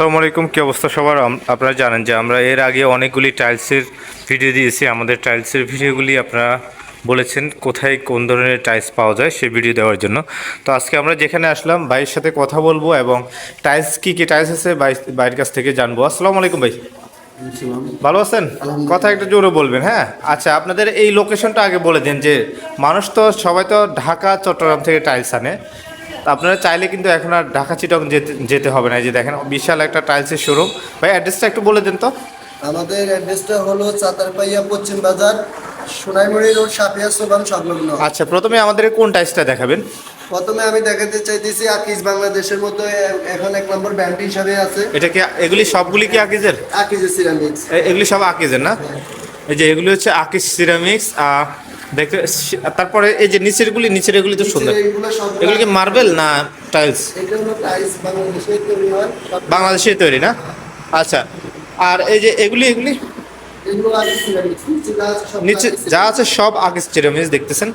আসসালামু আলাইকুম কী অবস্থা সবার? আপনারা জানেন যে আমরা এর আগে অনেকগুলি টাইলসের ভিডিও দিয়েছি। আমাদের টাইলসের ভিডিওগুলি আপনারা বলেছেন কোথায় কোন ধরনের টাইলস পাওয়া যায় সেই ভিডিও দেওয়ার জন্য। তো আজকে আমরা যেখানে আসলাম ভাইয়ের সাথে কথা বলব এবং টাইলস কী কী টাইলস আছে ভাইয়ের কাছ থেকে জানব। আসসালামু আলাইকুম ভাই। ভালো আছেন? কথা একটু জোরে বলবেন হ্যাঁ? আচ্ছা আপনাদের এই লোকেশনটা আগে বলে দিন যে মানুষ তো সবাই তো ঢাকা চট্টগ্রাম থেকে টাইলস আনে। আপনারা চাইলে কিন্তু এখন আর ঢাকা চিটং যেতে যেতে হবে না। এই যে দেখেন বিশাল একটা টাইলসের শোরুম ভাই অ্যাড্রেসটা একটু বলে দেন তো। আমাদের অ্যাড্রেসটা হলো চাতারপাইয়া পশ্চিম বাজার সোনাইমুড়ি রোড সাপিয়া সোবান সংলগ্ন। আচ্ছা প্রথমে আমাদের কোন টাইলসটা দেখাবেন? প্রথমে আমি দেখাতে চাইতেছি আকিজ বাংলাদেশের মতো এখন এক নম্বর ব্যান্ড হিসাবে আছে। এটা কি এগুলি সবগুলি কি আকিজের? আকিজ সিরামিক্স এগুলি সব আকিজের না? এই যে এগুলি হচ্ছে আকিজ সিরামিক্স দেখতে তারপরে এই যে নিচেরগুলি নিচের এগুলি তো সুন্দর। এগুলি কি মার্বেল না টাইলস বাংলাদেশে তৈরি হয়। না? আচ্ছা আর এই যে এগুলি এগুলি? নিচে যা আছে সব আকিজ চিরামিজ দেখতেছেন?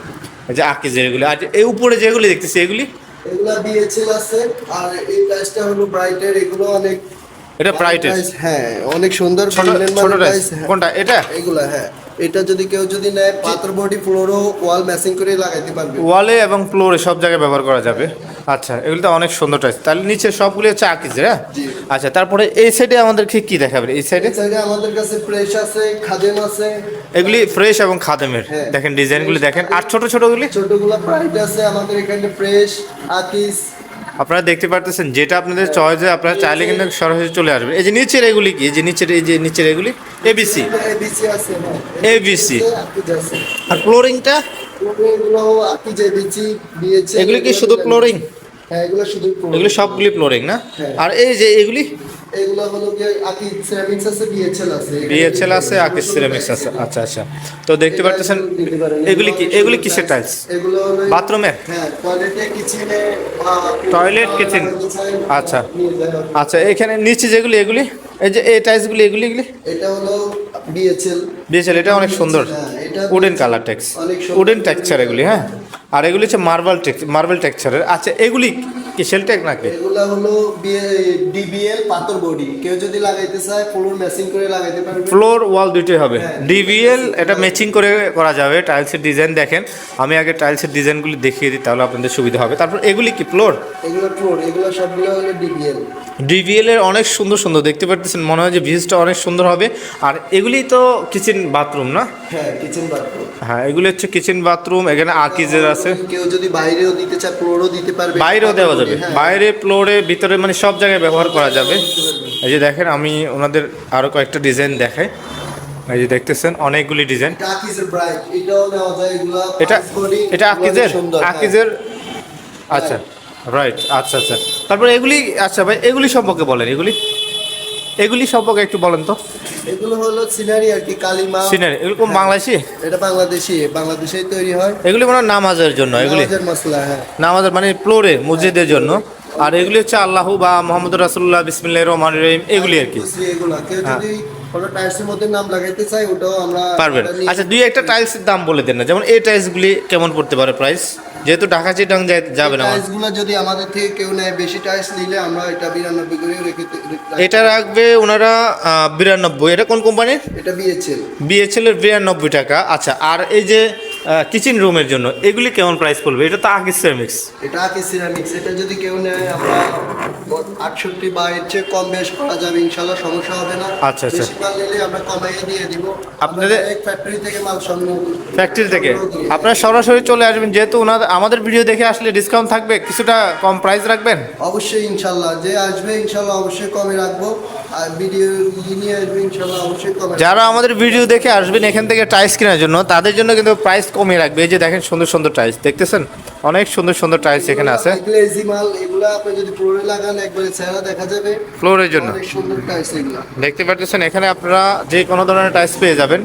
যে আকিজের এগুলি আর এই উপরে যেগুলি দেখতেছি এগুলি? এগুলো বিএচএল আছে আর এই টাইলসটা হলো ব্রাইটের এগুলো অনেক এটা ব্রাইটের হ্যাঁ অনেক সুন্দর ছোট মানে হ্যাঁ। কোনটা এটা? এগুলা হ্যাঁ। এটা যদি কেউ যদি নেয় পাথর বডি ফ্লোরও ওয়াল ম্যাচিং করে লাগাইতে পারবে। ওয়ালে এবং ফ্লোরে সব জায়গায় ব্যবহার করা যাবে। আচ্ছা এগুলো তো অনেক সুন্দর টাইলস তাহলে নিচে সবগুলি হচ্ছে আকিজের হ্যাঁ? আচ্ছা তারপরে এই সাইডে আমাদেরকে কি দেখাবেন? এই সাইডে সাইডে আমাদের কাছে ফ্রেশ আছে খাদেম আছে। এগুলি ফ্রেশ এবং খাদেমের। হ্যাঁ। দেখেন ডিজাইনগুলি দেখেন। আর ছোট ছোটগুলি? ছোটগুলা ব্রাইট আছে আমাদের এখানে ফ্রেশ আকিস। আপনারা দেখতে পারতেছেন যেটা আপনাদের চয়েসে আপনারা চাইলে কিন্তু সরাসরি চলে আসবে এই যে নিচের এগুলি কি? এই যে নিচের এই যে নিচের এগুলি? এবিসি এবিসি আর ফ্লোরিংটা এগুলো কি শুধু ফ্লোরিং হ্যাঁ এগুলো শুধু flooring। এগুলি সবগুলি ফ্লোরিং না? হ্যাঁ। আর এই যে এগুলি? এগুলো হলো কি আকিজ সিরামিক্স আছে বিএচএল আছে। বিএচএল আছে আকিস সিরামিক্স আছে। আচ্ছা আচ্ছা। তো দেখতে পারতেছেন এগুলি কি এগুলি কিসের টাইলস এগুলো বাথরুমের হ্যাঁ টয়লেটে কিচেনে। আচ্ছা। আচ্ছা এখানে নিচে যেগুলি এগুলি? এই যে এই টাইলসগুলি এগুলি এগুলি? এটা হলো বিএচএল এটা অনেক সুন্দর। Wooden colour tex wooden texture এগুলি হ্যাঁ? আর এগুলি হচ্ছে মার্বেল টেক্স মার্বেল টেক্সচারের আচ্ছা এগুলি কি সেলটেক নাকি? এগুলা হলো ডিবিএল পাথর বডি। কেউ যদি লাগাইতে চায় ফ্লোর ম্যাচিং করে লাগাইতে পারবে। ফ্লোর ওয়াল দুইটাই হবে। ডিবিএল এটা ম্যাচিং করে করা যাবে। টাইলসের ডিজাইন দেখেন। আমি আগে টাইলসের ডিজাইনগুলি দেখিয়ে দিই তাহলে আপনাদের সুবিধা হবে। তারপর এগুলি কি ফ্লোর এগুলো ফ্লোর এগুলো সবগুলো হলো ডিবিএল ডিভিএল এর অনেক সুন্দর সুন্দর দেখতে পারতেছেন মনে হয় যে ভিজটা অনেক সুন্দর হবে। আর এগুলি তো কিচেন বাথরুম না? হ্যাঁ কিচেন বাথরুম হ্যাঁ এগুলি হচ্ছে কিচেন বাথরুম এখানে আকিজের আছে? কেউ যদি বাইরেও দিতে চায় ফ্লোরও দিতে পারবে। বাইরেও দেওয়া যাবে। হ্যাঁ, বাইরে ফ্লোরে ভিতরে মানে সব জায়গায় ব্যবহার করা যাবে। এই যে দেখেন আমি ওনাদের আরও কয়েকটা ডিজাইন দেখাই। এই যে দেখতেছেন অনেকগুলি ডিজাইন এটা আকিজের ব্রাইট এটাও নেওয়া যায় এগুলো এটা পাঁচ body, এটা আকিজের? হ্যাঁ। আকিজের? আচ্ছা। রাইট আচ্ছা আচ্ছা। তারপরে এগুলি আচ্ছা ভাই এগুলি সম্পর্কে বলেন এগুলি। এগুলি সম্পর্কে একটু বলেন তো। এগুলো হলো সিনারি আর কি কালিমা। সিনারি এগুলো কোন বাংলাদেশি? এটা বাংলাদেশি বাংলাদেশেই তৈরি হয়। এগুলি মানে নামাজের জন্য এগুলি। নামাজের মশলা হ্যাঁ। নামাজের মানে ফ্লোরে মসজিদের জন্য। আর এগুলি হচ্ছে আল্লাহু বা মোহাম্মদ রাসুল্লাহ বিসমিল্লাহ রহমান রহিম এগুলি আর কি। এগুলা। কেউ যদি কোনো টাইলসের মধ্যে নাম লাগাইতে চাই ওটাও আমরা পারবেন। ওটা আচ্ছা দুই একটা টাইলসের দাম বলে দেন না যেমন এই টাইলসগুলি কেমন পড়তে পারে প্রাইস যেহেতু ঢাকা চিটাং যাবে না টাইলসগুলো যদি আমাদের থেকে কেউ নেয় বেশি টাইলস নিলে আমরা এটা বিরানব্বই করে রেখে এটা রাখবে ওনারা বিরানব্বই। এটা কোন কোম্পানির এটা বিএচএল বিএচএল এর বিরানব্বই টাকা। আচ্ছা আর এই যে কিচেন রুমের জন্য এগুলি কেমন প্রাইস পড়বে? এটা তো আগে সেরামিক্স এটা আকি সিরামিক্স এটা যদি কেউ নেয় আমরা আটষট্টি বা এর চেয়ে কম বেশ করা যাবে ইনশাল্লাহ সমস্যা হবে না। আচ্ছা, আচ্ছা। বেশি মাল নিলে আমরা কমাইয়ে দিয়ে দিব। আপনাদের- এক ফ্যাক্টরি থেকে মাল সংগ্রহ করি। ফ্যাক্টরি থেকে? আপনারা সরাসরি চলে আসবেন যেহেতু ওনাদের আমাদের ভিডিও দেখে আসলে ডিসকাউন্ট থাকবে কিছুটা কম প্রাইস রাখবেন? অবশ্যই ইনশাল্লাহ যে আসবে ইনশাল্লাহ অবশ্যই কমে রাখব। আর ভিডিও নিয়ে আসবে ইনশাল্লাহ অবশ্যই কমে যারা আমাদের ভিডিও দেখে আসবেন এখান থেকে টাইলস কেনার জন্য তাদের জন্য কিন্তু প্রাইস কমিয়ে রাখবে। এই যে দেখেন সুন্দর সুন্দর টাইলস দেখতেছেন? অনেক সুন্দর সুন্দর টাইলস এখানে আছে। আপনি যদি ফ্লোরে লাগান একবারে চেহারা দেখা যাবে। ফ্লোরের জন্য। সুন্দর টাইলস দেখতে পাচ্ছেন এখানে আপনারা যে কোনো ধরনের টাইলস পেয়ে যাবেন।